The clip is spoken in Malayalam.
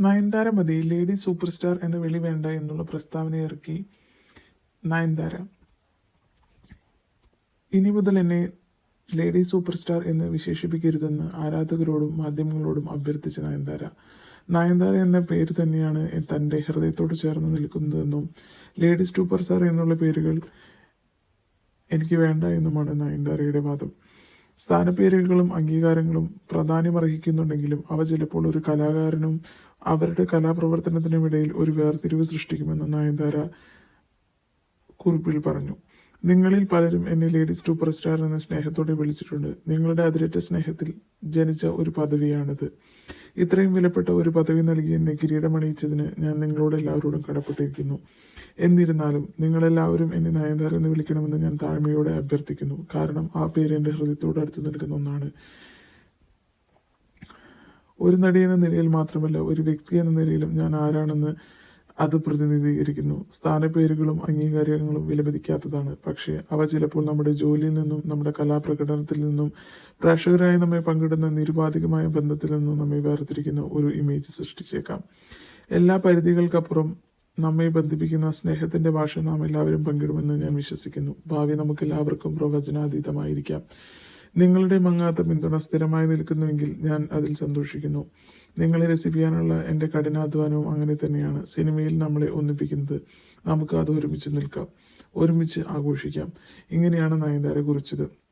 നയൻതാര മതി. ലേഡി സൂപ്പർ സ്റ്റാർ എന്ന വിളി വേണ്ട എന്നുള്ള പ്രസ്താവന ഇറക്കി നയൻതാര. ഇനി മുതൽ എന്നെ ലേഡി സൂപ്പർ സ്റ്റാർ എന്ന് വിശേഷിപ്പിക്കരുതെന്ന് ആരാധകരോടും മാധ്യമങ്ങളോടും അഭ്യർത്ഥിച്ച നയൻതാര. നയൻതാര എന്ന പേര് തന്നെയാണ് തന്റെ ഹൃദയത്തോട് ചേർന്ന് നിൽക്കുന്നതെന്നും ലേഡി സൂപ്പർ സ്റ്റാർ എന്നുള്ള പേരുകൾ എനിക്ക് വേണ്ട എന്നുമാണ് നയൻതാരയുടെ വാദം. സ്ഥാനപ്പേരുകളും അംഗീകാരങ്ങളും പ്രാധാന്യമർഹിക്കുന്നുണ്ടെങ്കിലും അവ ചിലപ്പോൾ ഒരു കലാകാരനും അവരുടെ കലാപ്രവർത്തനത്തിനുമിടയിൽ ഒരു വേർതിരിവ് സൃഷ്ടിക്കുമെന്ന് നയൻതാര കുറിപ്പിൽ പറഞ്ഞു. നിങ്ങളിൽ പലരും എന്നെ ലേഡി സൂപ്പർ സ്റ്റാർ എന്ന സ്നേഹത്തോടെ വിളിച്ചിട്ടുണ്ട്. നിങ്ങളുടെ അതിരറ്റ സ്നേഹത്തിൽ ജനിച്ച ഒരു പദവിയാണിത്. ഇത്രയും വിലപ്പെട്ട ഒരു പദവി നൽകി എന്നെ കിരീടമണിയിച്ചതിന് ഞാൻ നിങ്ങളോട് എല്ലാവരോടും കടപ്പെട്ടിരിക്കുന്നു. എന്നിരുന്നാലും നിങ്ങളെല്ലാവരും എന്നെ നയൻതാര എന്ന് വിളിക്കണമെന്ന് ഞാൻ താഴ്മയോടെ അഭ്യർത്ഥിക്കുന്നു. കാരണം ആ പേര് എന്റെ ഹൃദയത്തോട് അടുത്ത് നിൽക്കുന്ന ഒന്നാണ്. ഒരു നടി എന്ന നിലയിൽ മാത്രമല്ല ഒരു വ്യക്തി എന്ന നിലയിലും ഞാൻ ആരാണെന്ന് അത് പ്രതിനിധീകരിക്കുന്നു. സ്ഥാനപ്പേരുകളും അംഗീകാരങ്ങളും വിലമതിക്കാത്തതാണ്. പക്ഷേ അവ ചിലപ്പോൾ നമ്മുടെ ജോലിയിൽ നിന്നും നമ്മുടെ കലാപ്രകടനത്തിൽ നിന്നും പ്രേക്ഷകരായി നമ്മെ പങ്കിടുന്ന നിരുപാധികമായ ബന്ധത്തിൽ നിന്നും നമ്മെ വേർതിരിക്കുന്ന ഒരു ഇമേജ് സൃഷ്ടിച്ചേക്കാം. എല്ലാ പരിധികൾക്കപ്പുറം നമ്മെ ബന്ധിപ്പിക്കുന്ന സ്നേഹത്തിന്റെ ഭാഷ നാം എല്ലാവരും പങ്കിടുമെന്ന് ഞാൻ വിശ്വസിക്കുന്നു. ഭാവി നമുക്ക് എല്ലാവർക്കും പ്രവചനാതീതമായിരിക്കാം. നിങ്ങളുടെ മങ്ങാത്ത പിന്തുണ സ്ഥിരമായി നിൽക്കുന്നുവെങ്കിൽ ഞാൻ അതിൽ സന്തോഷിക്കുന്നു. നിങ്ങളെ രസിപ്പിക്കാനുള്ള എന്റെ കഠിനാധ്വാനവും അങ്ങനെ തന്നെയാണ് സിനിമയിൽ നമ്മളെ ഒന്നിപ്പിക്കുന്നത്. നമുക്ക് അത് ഒരുമിച്ച് നിൽക്കാം. ഒരുമിച്ച് ആഘോഷിക്കാം. ഇങ്ങനെയാണ് നയൻതാര കുറിച്ചത്.